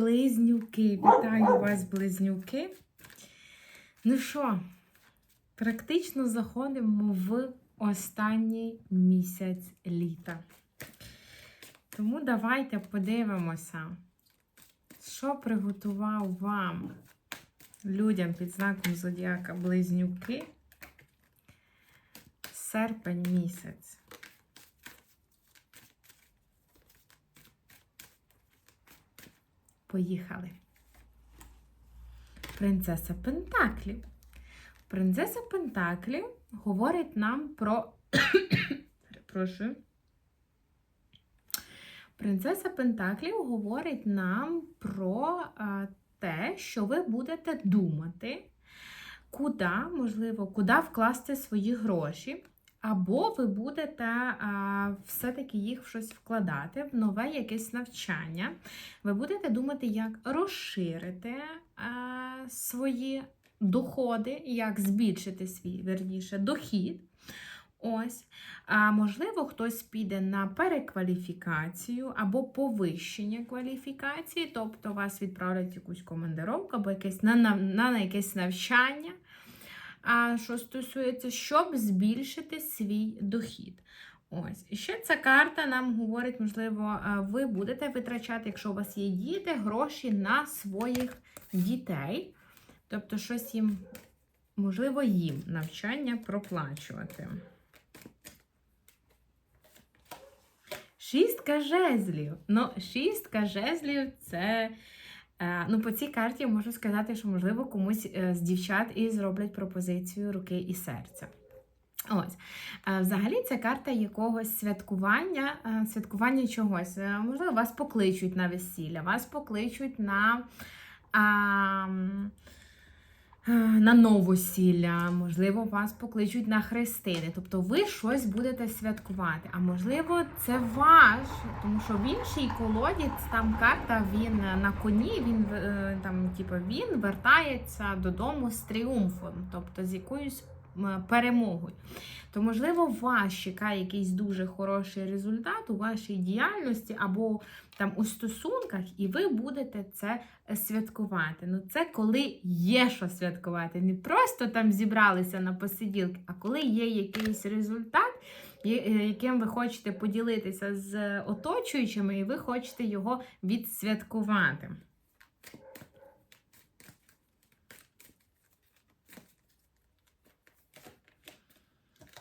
Близнюки, вітаю вас, близнюки. Ну що, практично заходимо в останній місяць літа. Тому давайте подивимося, що приготував вам людям під знаком Зодіака Близнюки серпень місяць. Поїхали. Принцеса Пентаклів. Принцеса Пентаклів говорить нам про. Перепрошую. Принцеса Пентаклів говорить нам про те, що ви будете думати, куди, можливо, куди вкласти свої гроші. Або ви будете все-таки їх в щось вкладати, в нове якесь навчання. Ви будете думати, як розширити а, свої доходи, як збільшити свій, верніше, дохід. Ось. А можливо, хтось піде на перекваліфікацію або повищення кваліфікації, тобто вас відправлять якусь командировку або якесь, на, на, на якесь навчання. А що стосується, щоб збільшити свій дохід. Ось. Ще ця карта нам говорить, можливо, ви будете витрачати, якщо у вас є діти, гроші на своїх дітей. Тобто, щось їм, можливо, їм навчання проплачувати. Шістка жезлів. Ну, шістка жезлів це. Ну, по цій карті я можу сказати, що, можливо, комусь е, з дівчат і зроблять пропозицію руки і серця. Ось. Взагалі, це карта якогось святкування, е, святкування чогось. Е, можливо, вас покличуть на весілля, вас покличуть на. А, на новосілля, можливо, вас покличуть на хрестини. Тобто ви щось будете святкувати. А можливо, це ваш, тому що в іншій колоді там карта він на коні, він е, там, типу, він вертається додому з тріумфом, тобто з якоюсь перемогою. То, можливо, вас чекає якийсь дуже хороший результат у вашій діяльності або там у стосунках, і ви будете це святкувати. Ну, це коли є що святкувати. Не просто там зібралися на посиділки, а коли є якийсь результат, е, яким ви хочете поділитися з оточуючими, і ви хочете його відсвяткувати.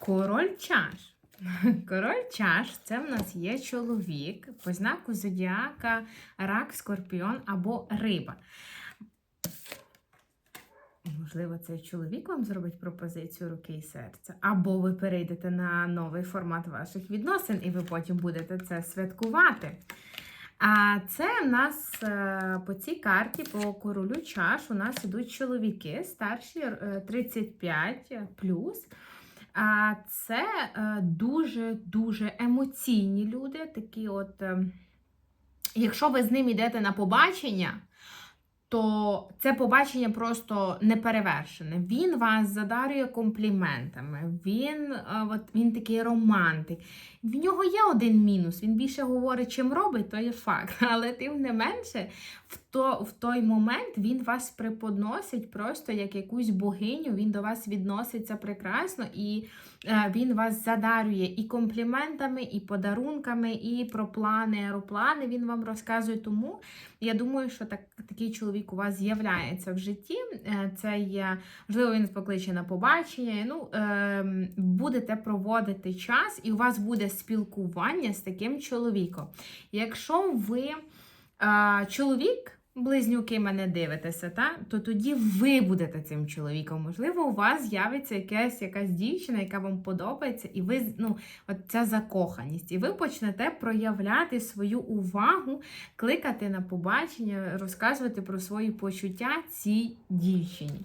Король чаш. Король чаш це в нас є чоловік по знаку зодіака, рак, скорпіон або риба. Можливо, цей чоловік вам зробить пропозицію руки і серця. Або ви перейдете на новий формат ваших відносин, і ви потім будете це святкувати. А це в нас е, по цій карті, по королю чаш, у нас ідуть чоловіки старші 35 е, плюс. Це дуже-дуже емоційні люди. Такі от, ем, якщо ви з ним йдете на побачення, то це побачення просто не перевершене. Він вас задарює компліментами, він от, він такий романтик. В нього є один мінус, він більше говорить, чим робить, то є факт. Але тим не менше, в то, в той момент він вас преподносить просто як якусь богиню, він до вас відноситься прекрасно, і е, він вас задарює і компліментами, і подарунками, і про плани, аероплани він вам розказує. Тому я думаю, що так, такий чоловік у вас з'являється в житті. Е, це є, можливо, він покличе на побачення. Ну, е, Будете проводити час, і у вас буде спілкування з таким чоловіком. Якщо ви а, чоловік, близнюки мене дивитеся, та, то тоді ви будете цим чоловіком. Можливо, у вас з'явиться якась якась дівчина, яка вам подобається, і ви, ну, от ця закоханість. І ви почнете проявляти свою увагу, кликати на побачення, розказувати про свої почуття цій дівчині.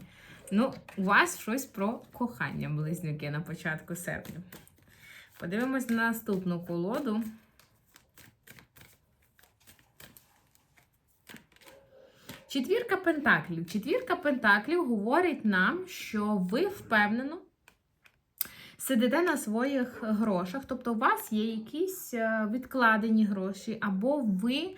Ну, у вас щось про кохання, близнюки, на початку серпня. Подивимось на наступну колоду. Четвірка пентаклів. Четвірка пентаклів говорить нам, що ви впевнено сидите на своїх грошах, тобто у вас є якісь е, відкладені гроші, або ви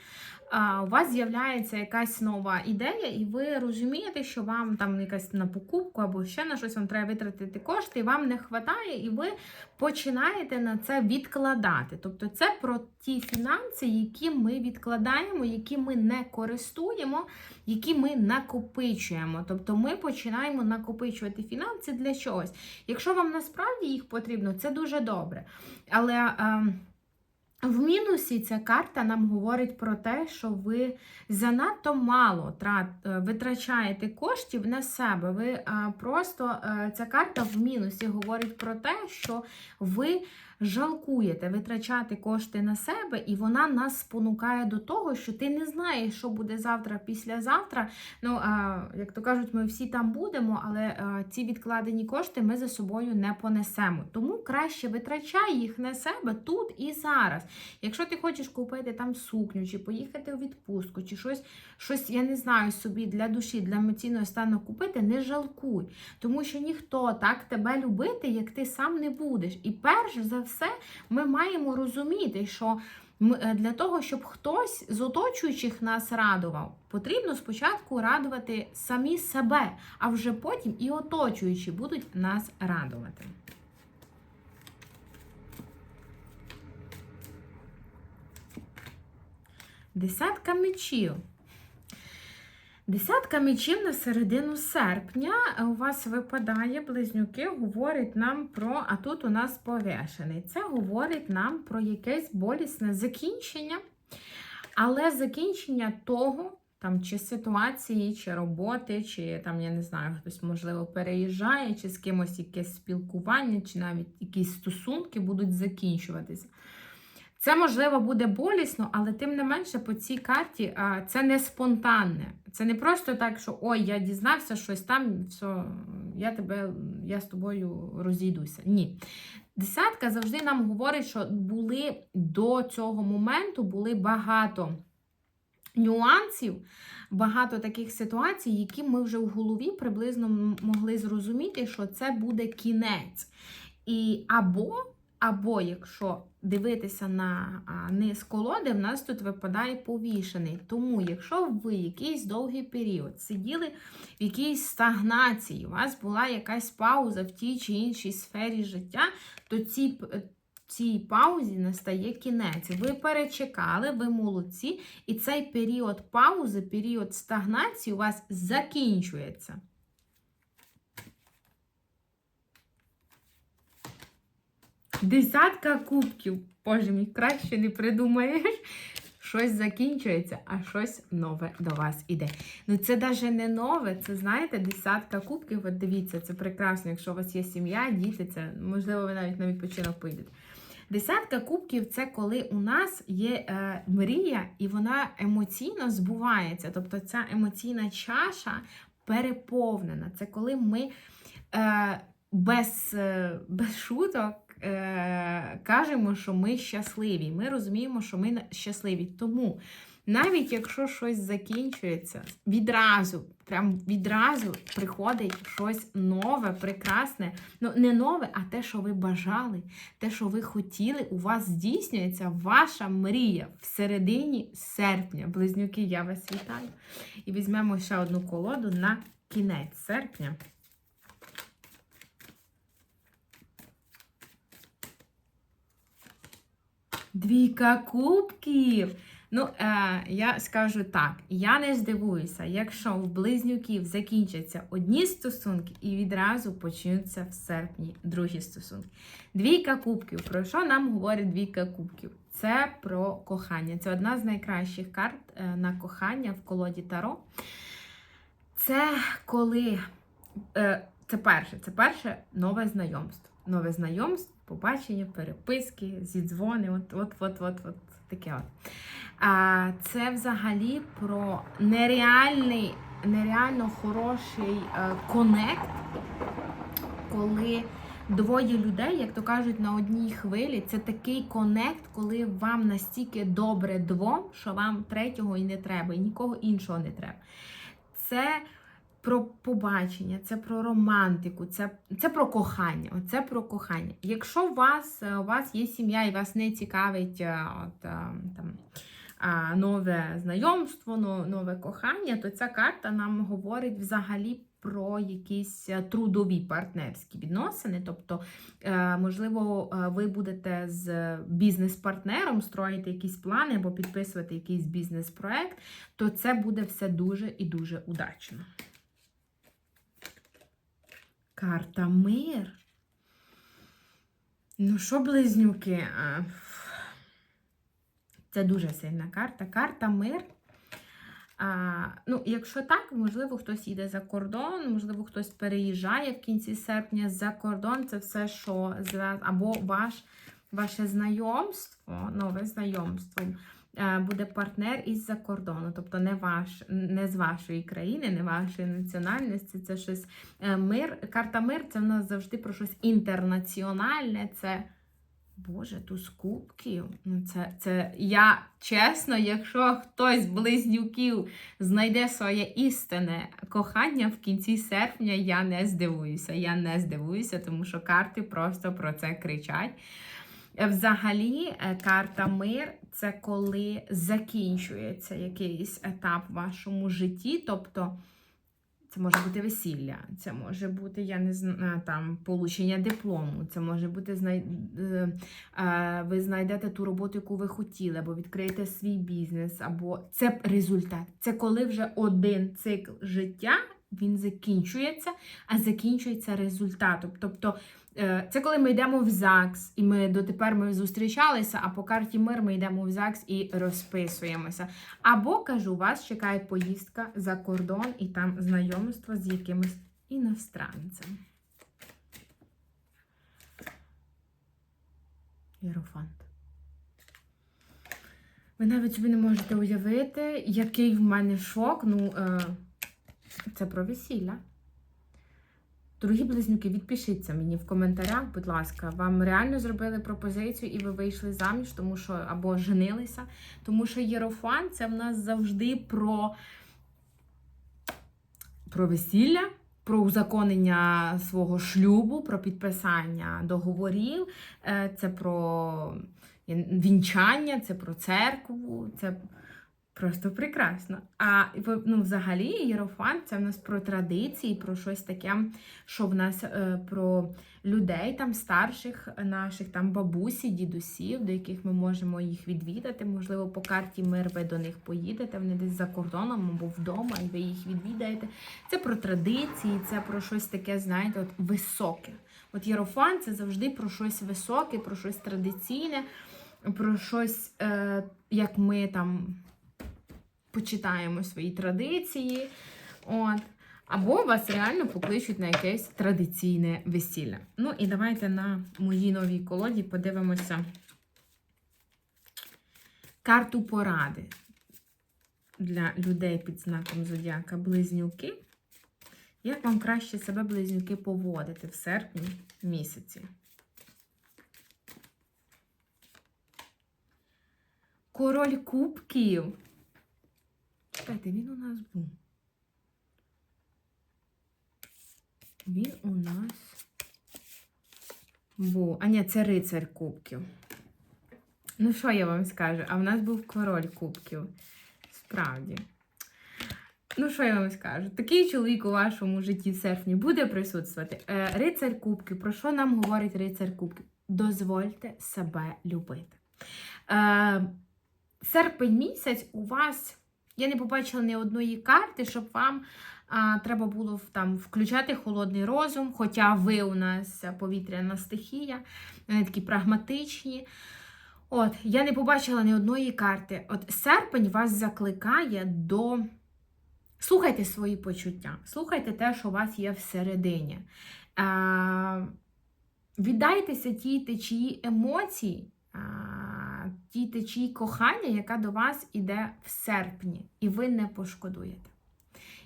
у вас з'являється якась нова ідея, і ви розумієте, що вам там якась на покупку або ще на щось вам треба витратити кошти, і вам не вистачає, і ви починаєте на це відкладати. Тобто це про ті фінанси, які ми відкладаємо, які ми не користуємо, які ми накопичуємо. Тобто ми починаємо накопичувати фінанси для чогось. Якщо вам насправді їх потрібно, це дуже добре. Але. Е, в мінусі ця карта нам говорить про те, що ви занадто мало е, витрачаєте коштів на себе. Ви е, просто е, ця карта в мінусі говорить про те, що ви жалкуєте витрачати кошти на себе, і вона нас спонукає до того, що ти не знаєш, що буде завтра, післязавтра. Ну, як то кажуть, ми всі там будемо, але ці відкладені кошти ми за собою не понесемо. Тому краще витрачай їх на себе тут і зараз. Якщо ти хочеш купити там сукню, чи поїхати у відпустку, чи щось, щось, я не знаю, собі для душі, для емоційного стану купити, не жалкуй. Тому що ніхто так тебе любити, як ти сам не будеш. І перш за все, ми маємо розуміти, що е, для того, щоб хтось з оточуючих нас радував, потрібно спочатку радувати самі себе, а вже потім і оточуючі будуть нас радувати. Десятка мечів. Десятка мечів на середину серпня у вас випадає близнюки, говорить нам про, а тут у нас повішений. Це говорить нам про якесь болісне закінчення, але закінчення того, там, чи ситуації, чи роботи, чи там, я не знаю, хтось, можливо, переїжджає, чи з кимось якесь спілкування, чи навіть якісь стосунки будуть закінчуватися. Це, можливо, буде болісно, але тим не менше по цій карті це не спонтанне. Це не просто так, що ой, я дізнався щось там, все, я тебе, я з тобою розійдуся. Ні. Десятка завжди нам говорить, що були до цього моменту були багато нюансів, багато таких ситуацій, які ми вже в голові приблизно могли зрозуміти, що це буде кінець. І або, або якщо дивитися на низ колоди, в нас тут випадає повішений. Тому, якщо ви якийсь довгий період сиділи в якійсь стагнації, у вас була якась пауза в тій чи іншій сфері життя, то ці. Цій паузі настає кінець. Ви перечекали, ви молодці, і цей період паузи, період стагнації у вас закінчується. Десятка кубків. Боже мій, краще не придумаєш. Щось закінчується, а щось нове до вас іде. Ну, це навіть не нове, це, знаєте, десятка кубків. От дивіться, це прекрасно, якщо у вас є сім'я, діти, це можливо, ви навіть на відпочинок поїдете. Десятка кубків це коли у нас є е, мрія, і вона емоційно збувається. Тобто ця емоційна чаша переповнена. Це коли ми е, без, е, без шуток е, кажемо, що ми щасливі. Ми розуміємо, що ми щасливі. Тому навіть якщо щось закінчується, відразу, прям відразу приходить щось нове, прекрасне. Ну, не нове, а те, що ви бажали, те, що ви хотіли, у вас здійснюється ваша мрія в середині серпня. Близнюки, я вас вітаю. І візьмемо ще одну колоду на кінець серпня. Двійка кубків. Ну, е, я скажу так: я не здивуюся, якщо в близнюків закінчаться одні стосунки і відразу почнуться в серпні другі стосунки. Двійка кубків. Про що нам говорить двійка кубків? Це про кохання. Це одна з найкращих карт е, на кохання в колоді Таро. Це коли. Е, це перше, це перше нове знайомство. Нове знайомство побачення, переписки, зідзвони, от от от от от таке от. А це взагалі про нереальний, нереально хороший е, конект, коли двоє людей, як то кажуть, на одній хвилі, це такий конект, коли вам настільки добре двом, що вам третього і не треба, і нікого іншого не треба. Це про побачення, це про романтику, це це про кохання. Це про кохання. Якщо у вас е, у вас є сім'я і вас не цікавить е, от, е, там, нове знайомство, но- нове кохання, то ця карта нам говорить взагалі про якісь трудові партнерські відносини. Тобто, можливо, ви будете з бізнес-партнером строїти якісь плани або підписувати якийсь бізнес-проект, то це буде все дуже і дуже удачно. Карта мир. Ну, що, близнюки? Це дуже сильна карта. Карта мир. А, ну, якщо так, можливо, хтось їде за кордон, можливо, хтось переїжджає в кінці серпня за кордон. Це все, що або ваш, ваше знайомство, нове знайомство. Е, Буде партнер із-за кордону, тобто не ваш, не з вашої країни, не вашої національності. Це щось е, мир. Карта мир це в нас завжди про щось інтернаціональне. Це Боже, туз кубків. Ну, це, це я чесно, якщо хтось з близнюків знайде своє істинне кохання в кінці серпня, я не здивуюся. Я не здивуюся, тому що карти просто про це кричать. Взагалі, е, карта мир це коли закінчується якийсь етап в вашому житті, тобто. Це може бути весілля, це може бути, я не знаю, там получення диплому, це може бути знай... е, е, ви знайдете ту роботу, яку ви хотіли, або відкриєте свій бізнес, або це результат. Це коли вже один цикл життя він закінчується, а закінчується результатом. Тобто е, це коли ми йдемо в ЗАГС, і ми дотепер ми зустрічалися, а по карті мир ми йдемо в ЗАГС і розписуємося. Або кажу, вас чекає поїздка за кордон і там знайомство з якимось іностранцем. Єрофант. Ви навіть собі не можете уявити, який в мене шок. Ну, е, це про весілля. Дорогі близнюки, відпишіться мені в коментарях, будь ласка, вам реально зробили пропозицію і ви вийшли заміж, тому що або женилися. Тому що Єрофан це в нас завжди про, про весілля, про узаконення свого шлюбу, про підписання договорів, е, це про вінчання, це про церкву, це просто прекрасно. А ну, взагалі Єрофан це в нас про традиції, про щось таке, що в нас е, про людей там старших наших, там бабусі, дідусів, до яких ми можемо їх відвідати. Можливо, по карті мир ви до них поїдете, вони десь за кордоном або вдома, і ви їх відвідаєте. Це про традиції, це про щось таке, знаєте, от високе. От Єрофан це завжди про щось високе, про щось традиційне, про щось, е, як ми там почитаємо свої традиції. От. Або вас реально покличуть на якесь традиційне весілля. Ну і давайте на моїй новій колоді подивимося карту поради для людей під знаком Зодіака Близнюки. Як вам краще себе близнюки поводити в серпні місяці? Король кубків. Чекайте, він у нас був. Він у нас був. А ні, це рицар кубків. Ну, що я вам скажу? А в нас був король кубків. Справді. Ну, що я вам скажу? Такий чоловік у вашому житті в серпні буде присутствувати. Е, рицар кубків. Про що нам говорить рицар кубків? Дозвольте себе любити. Е, серпень місяць у вас. Я не побачила ні одної карти, щоб вам а, треба було там включати холодний розум, хоча ви у нас повітряна стихія, вони такі прагматичні. От, я не побачила ні одної карти. От серпень вас закликає до. Слухайте свої почуття, слухайте те, що у вас є всередині. А, віддайтеся тій течії емоцій, а, тій течії кохання, яка до вас іде в серпні, і ви не пошкодуєте.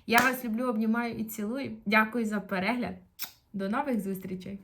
Я вас люблю, обнімаю і цілую. Дякую за перегляд. До нових зустрічей!